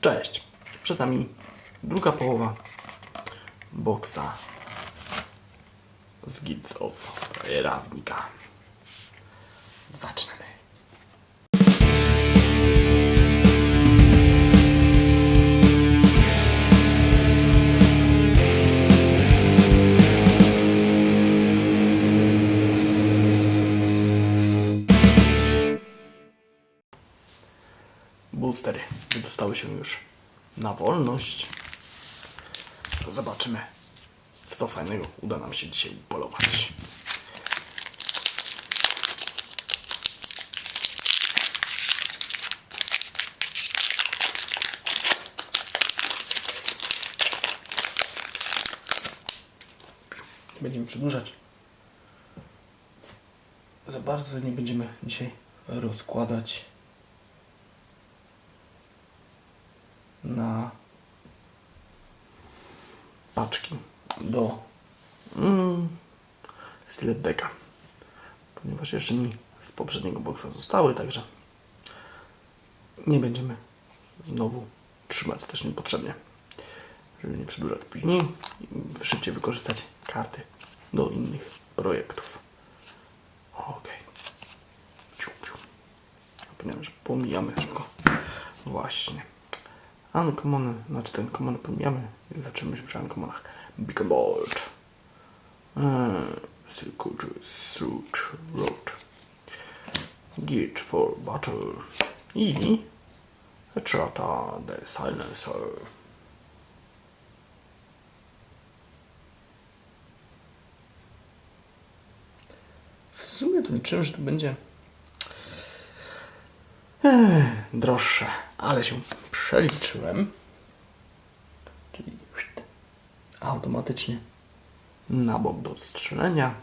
Cześć! Przed nami druga połowa boksa z Guilds of Ravnica. Zaczynamy. Wydostały się już na wolność. To zobaczymy, co fajnego uda nam się dzisiaj upolować. Nie będziemy przedłużać. Za bardzo nie będziemy dzisiaj rozkładać na paczki do mm, Decka. Ponieważ jeszcze mi z poprzedniego boxa zostały, także nie będziemy znowu trzymać też niepotrzebnie. Żeby nie przedłużać później i szybciej wykorzystać karty do innych projektów. Że pomijamy szybko. Właśnie. Uncommon, znaczy ten common pomijamy zaczynamy przy uncommonach. Beacon Bolt. Circuitous Root Road. Geared for Battle. I Etrata the Silencer. W sumie to liczyłem, że to będzie droższe, ale się przeliczyłem. Czyli automatycznie na bok do strzelenia.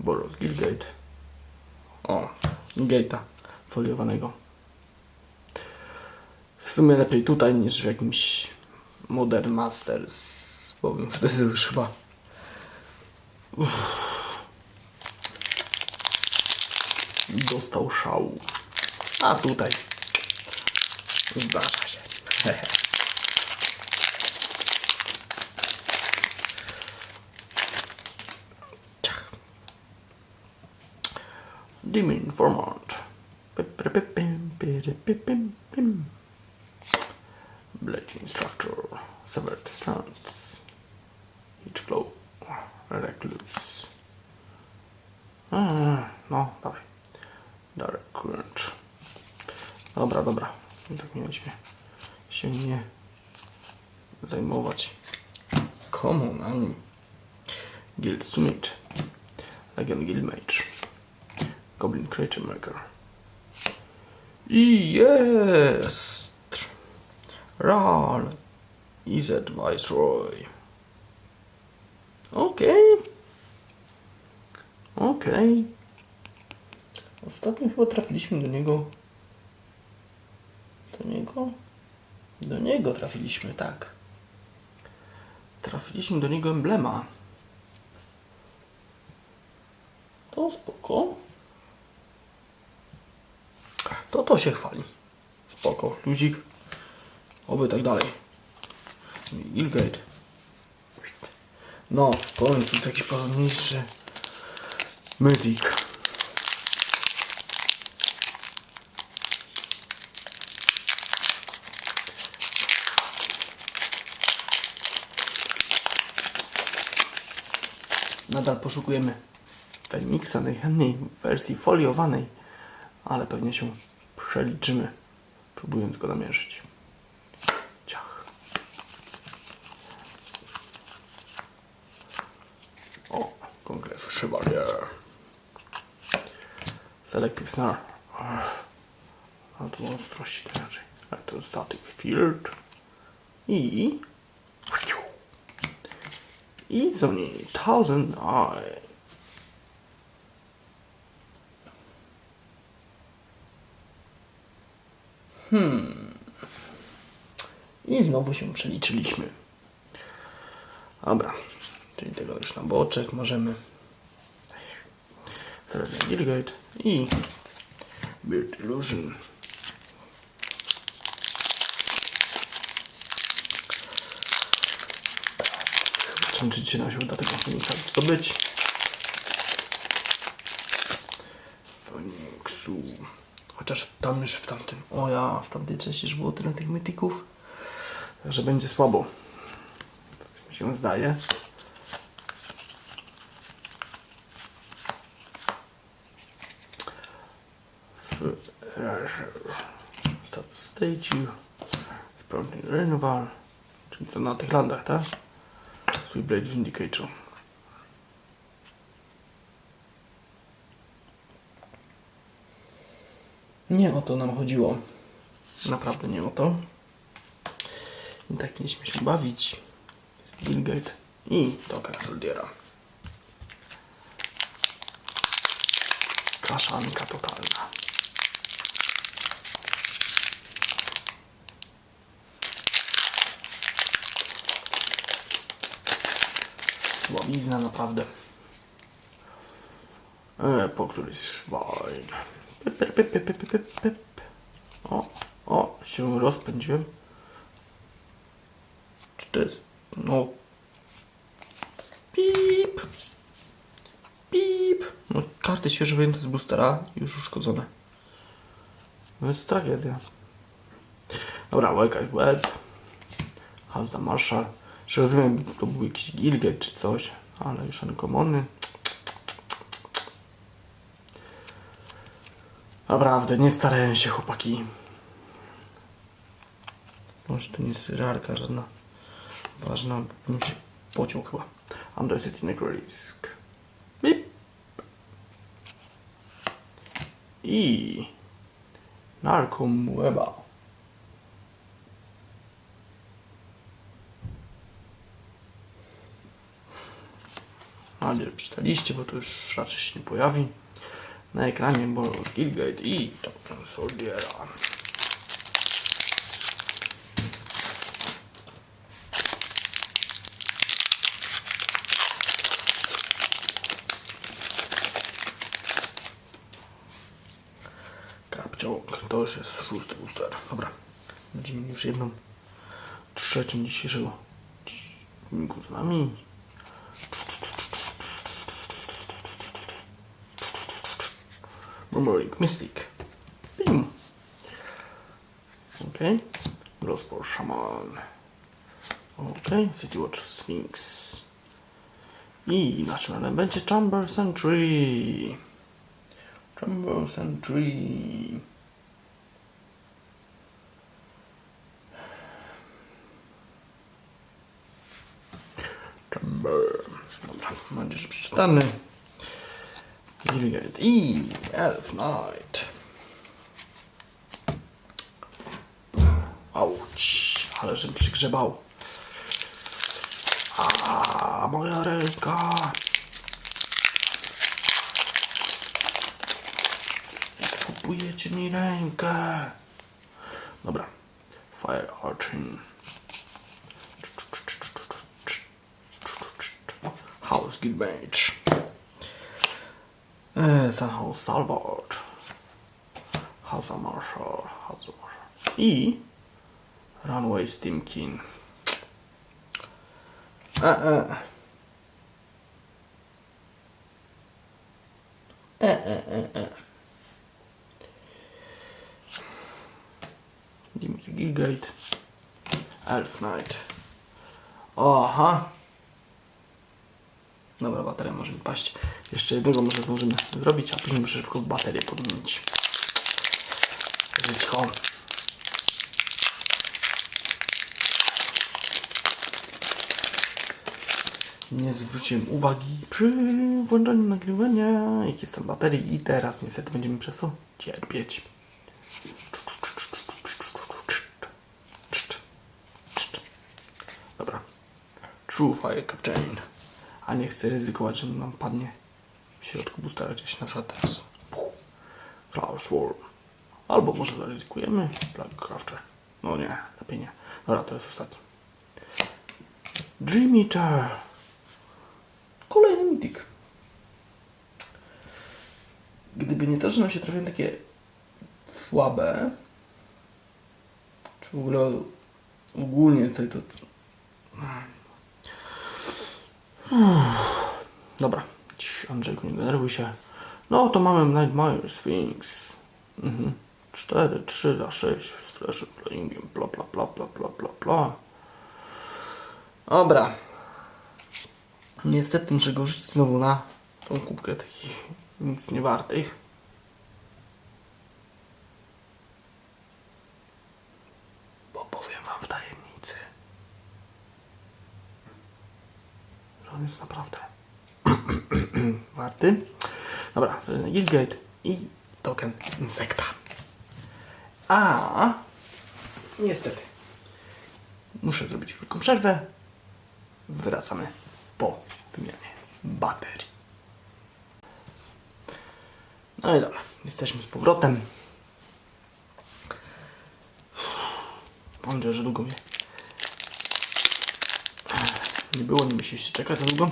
Boros Gilgate. O, gate'a foliowanego. W sumie lepiej tutaj niż w jakimś Modern Masters, bo bym wtedy już chyba dostał szału. A tutaj Too bad. Demon Vermont. Blade instructor. Severed strands. Each glow. Direct loops. A, no, dawaj. Direct current. Dobra, dobra. Tak mieliśmy się nie zajmować komunami. Guild Summit. Legion Guild Mage. Goblin Creature Maker. I jest! Ral. Izet Viceroy. Okej. Okej. Ostatnio chyba trafiliśmy do niego. Do niego? Trafiliśmy, tak. Trafiliśmy do niego emblema. To spoko. To to się chwali. Spoko. Luzik. Oby tak dalej. Gilgate. No, w końcu taki porządniejszy Mythic. Nadal poszukujemy Feniksa najchętniej w wersji foliowanej, ale pewnie się przeliczymy, próbując go namierzyć. Ciach. O, kongres Chevalier. Selective Snare. A tu ostrości to raczej. Electrostatic Field. I... Sony Thousand Eye. Hmm. I znowu się przeliczyliśmy. Dobra. Czyli tego już na boczek możemy. Srebrny Gilgate i Beard Illusion. Czy dzisiaj nam się uda tego Feniksa zdobyć. Feniksu. Chociaż tam już w tamtym. O ja, w tamtej części już było tyle tych mytików. Że będzie słabo. Tak mi się zdaje. Stop statue. Sprawny Renewal. Czyli to na tych landach, tak? Blade Vindicator. Nie o to nam chodziło. Naprawdę nie o to. I tak mieliśmy się bawić. Z Billgate i Toka Soldiera. Kaszanka totalna. Słabizna naprawdę. E, po któryś szwajn. Pep, pep, pep, pep, pep, pep. O, o, się rozpędziłem. Czy to jest, no... Pip. Pip. No, karty świeżo wyjęte z boostera już uszkodzone. No jest tragedia. Dobra, łekać web. Hazda Marshall. Że rozumiem, to był jakiś Gilgit czy coś, ale już uncommony. Naprawdę, nie starałem się chłopaki. Może to nie jest rarka żadna ważna, bo mi się pociął chyba. Undercity Necrolisk. Bip. I Narcom Weba. Mam nadzieję, że przeczytaliście, bo to już raczej się nie pojawi na ekranie, bo Gilgate i Token Soldiera. Kapciąg, to już jest szósty booster. Dobra, będziemy już jedną trzecią dzisiejszego filmiku z nami. Murmuring Mystic. Bim. Ok. Glowspore Shaman. Ok. City Watch Sphinx. I naszym będzie Chamber Sentry. Chamber Sentry. Chamber. Dobra, będziesz przeczytany. Gilgate i Elf Knight. Auć, ale żem przygrzebał. A moja ręka. Kupujecie mi rękę. Dobra. Fire Arching. House Guild Mage. E, Sunhouse Salvard. House of Marshall. House of Marshall. I Runway Stimkin. E, e. E, e, e, e. Dimitri Gilgate. Elf Knight. Aha. Dobra, bateria może mi paść. Jeszcze jednego może zdążymy zrobić, a później muszę szybko baterię podmienić. Żyćko. Nie zwróciłem uwagi przy włączaniu nagrywania, jakie są baterie i teraz niestety będziemy przez to cierpieć. Dobra. True Fire Captain. A nie chcę ryzykować, że nam padnie w środku boostera gdzieś na przykład teraz. Cloud Swarm. Albo może zaryzykujemy. Black Crafter. No nie, lepiej nie. Dobra, to jest ostatni. Dream Eater. Kolejny mitik. Gdyby nie to, że nam się trafią takie słabe, czy w ogóle ogólnie tutaj to Dobra, Cii, Andrzejku, nie denerwuj się. No to mamy Nightmare Sphinx. Mhm. 4, 3 za 6 z flash playingiem, pla pla pla pla pla pla pla. Dobra. Niestety muszę go rzucić znowu na tą kubkę takich nic nie wartych. Bo powiem wam w tajemnicy, że on jest naprawdę warty. Dobra, to jest Gilgate i token insekta. A niestety muszę zrobić krótką przerwę. Wracamy po wymianie baterii. No i dobra, jesteśmy z powrotem. Mam nadzieję, że długo mnie nie było, nie musieliście czekać za długo.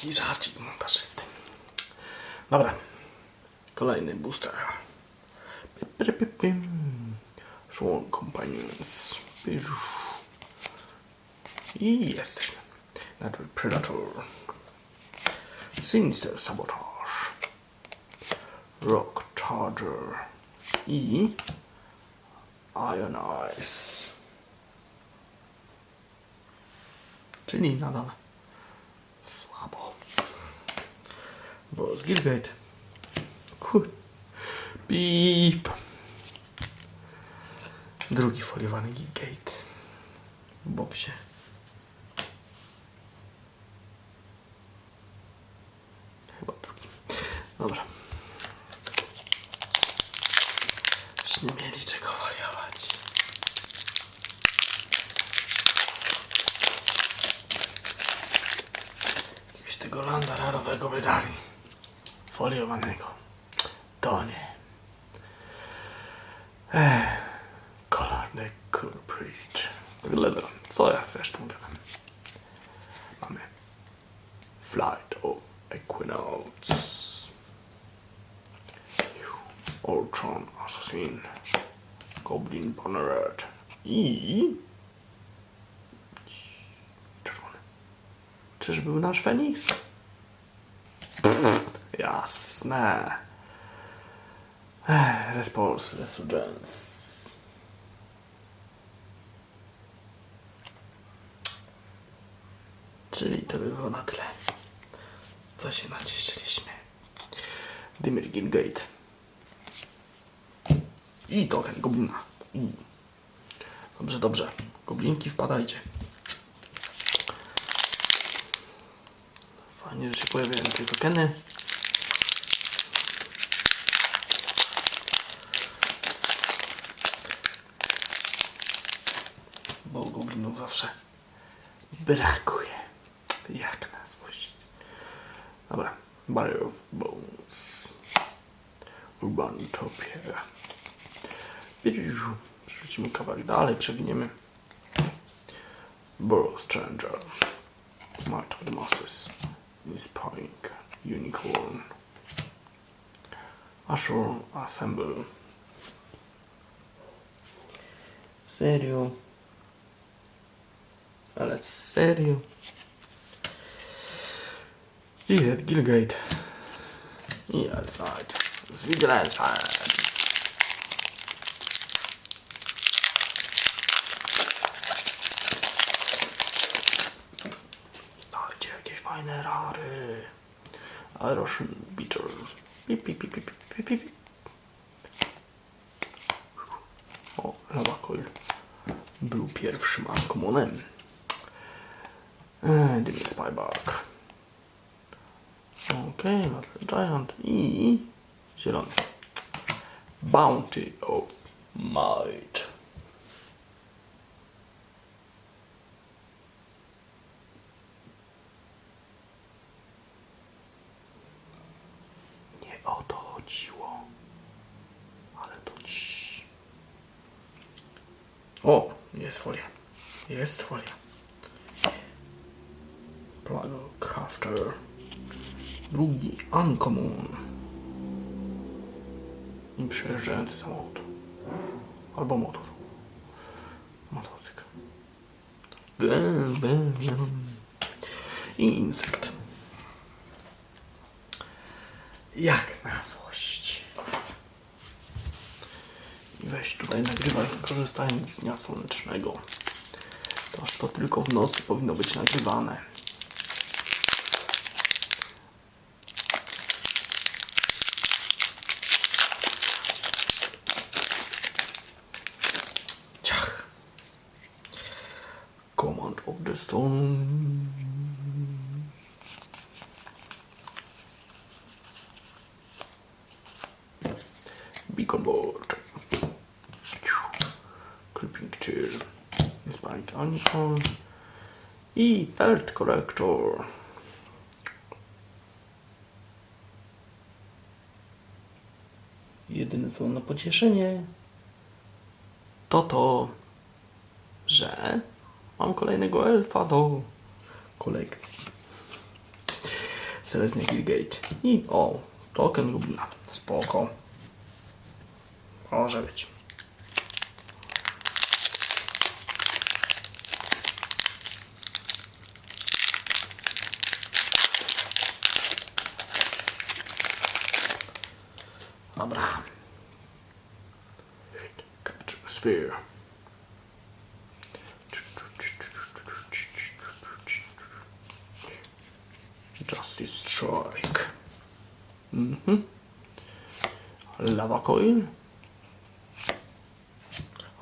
Taki żarcik montażysty. Dobra, kolejny booster. Sworn Companions. I jesteśmy. Natural Predator. Sinister Sabotage. Rock Charger. I Iron Eyes. Czyli nadal słabo. Bo z Gilgate. Kur... Beep. Drugi foliowany Gilgate. W boksie. couldn't preach. Sa jag förresten? Flight of Equinox. Ultron Assassin. Goblin Bonneret. I... Czerwony. Czyż był nasz Feniks? Jasne. Response, resurgence. Czyli to by było na tyle. Co się nacieszyliśmy. Dimir Gilgate. I token goblina. I. Dobrze, dobrze. Goblinki wpadajcie. Fajnie, że się pojawiają te tokeny. Bo goblinów zawsze brakuje. Jak na złość. Dobra. Barrier of Bones. Urban. Widzisz, przerzucimy kawałek dalej, przewiniemy. Burrow Stranger. Smart of the Masses. Miss Pink. Unicorn. Ashore Assemble. Serio? Ale serio? IZ Gilgate. Alfred. Z Vigilance. Dajcie jakieś fajne rary. Erosion Beetle. Pip, pip, pip, pip, pip, pip, pip. O, Lava Coil. Był pierwszym Uncommоnem. Eee, Dimmy Spybark. Okej, Metal Giant i zielony. Bounty of Might. Nie o to chodziło. Ale to. O, jest folia. Jest folia. Plago Crafter. Drugi Uncommon. I przejeżdżający samochód. Albo motor. Motocykl. I insekt. Jak na złość. I weź tutaj nagrywaj, korzystając z dnia słonecznego. Toż to tylko w nocy powinno być nagrywane. Ciach. Command of the Stone. Beacon board. Creeping chair. Spike icon. I belt corrector. Jedyne co na pocieszenie to to, że mam kolejnego elfa do kolekcji. Selesnia Gilgate. I o, token Lubna. Spoko. Może być. Dobra. Capture sphere. Justice Strike. Mhm. Lava Coil.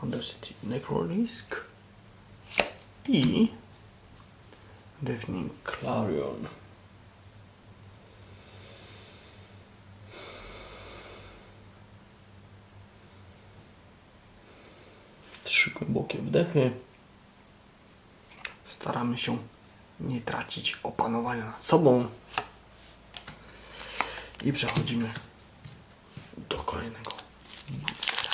Undercity Necrolisk. I Deafening Clarion. Trzy głębokie wdechy. Staramy się nie tracić opanowania nad sobą. I przechodzimy do kolejnego boostera.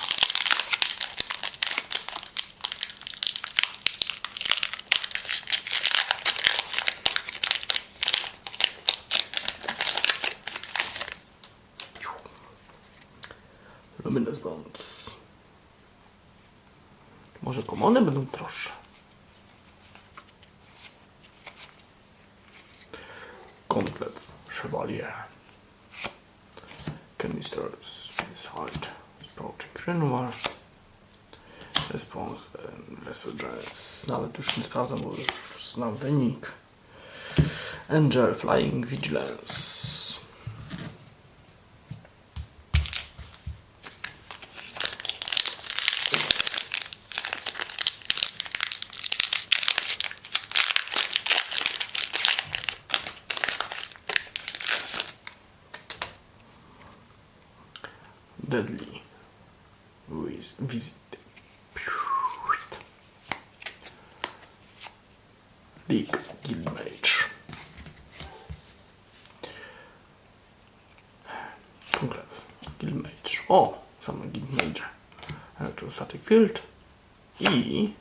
Luminous Bonds. Może komony będą droższe. Chevalier. Canisters Inside. Approaching Renewal. Response and Resurgence. Nawet już nie sprawdzam, bo już znam wynik. Angel Flying Vigilance. O, same Guildmage. Electrostatic Field i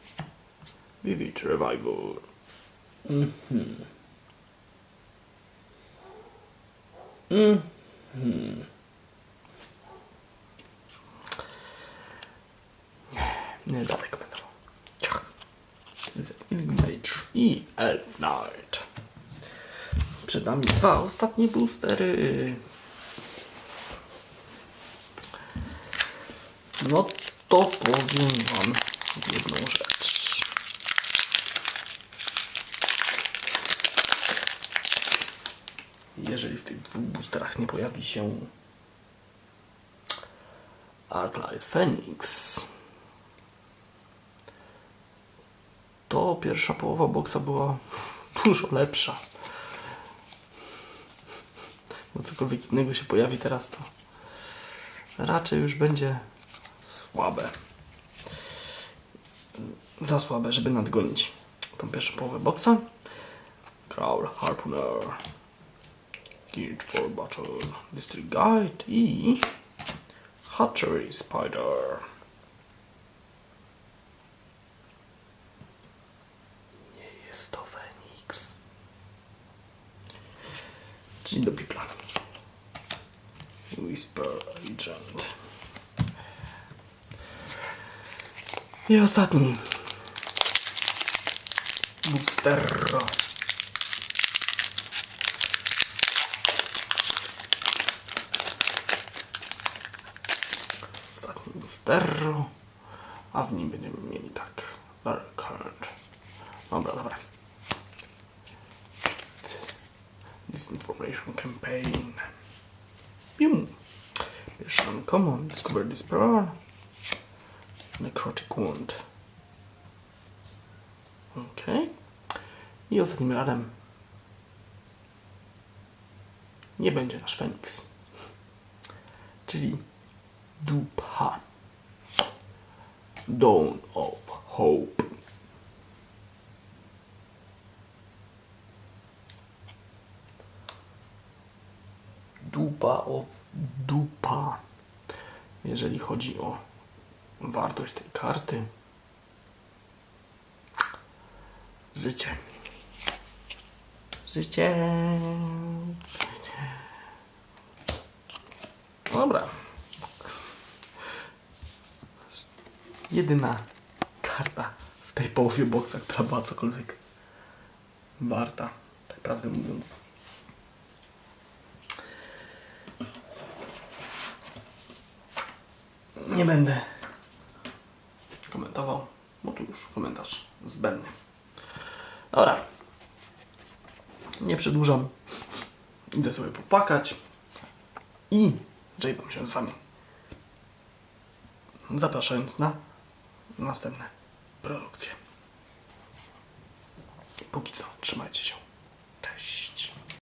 Vivid Revival. Nie, daleko będę. Ciach. Guildmage i Elf Knight. Przed nami dwa ostatnie boostery. No to powiem wam jedną rzecz. Jeżeli w tych dwóch boosterach nie pojawi się Arclight Phoenix, to pierwsza połowa boksa była dużo lepsza. Bo cokolwiek innego się pojawi teraz, to raczej już będzie słabe. Za słabe, żeby nadgonić tą pierwszą połowę boksa. Growl, Harpooner, Guild for Battle, District Guide i Hatchery Spider. Nie jest to Feniks. Czyli do pipla. Whisper Agent. I ostatni. Boosterro. Ostatni Boosterro. A w nim będziemy mieli tak. Dark card. Dobra, dobra. Disinformation campaign. Pium. Pierwszy uncommon. Discover this power. Necrotic wound. Okej. I ostatnim razem nie będzie nasz Feniks. Czyli dupa. Dawn of Hope. Dupa of dupa. Jeżeli chodzi o wartość tej karty. Życie. Życie. Dobra. Jedyna karta w tej połowie boksa, która była cokolwiek warta, tak prawdę mówiąc. Nie będę komentował, bo tu już komentarz zbędny. Dobra. Nie przedłużam. Idę sobie popłakać. I żegnam się z Wami. Zapraszając na następne produkcje. Póki co, trzymajcie się.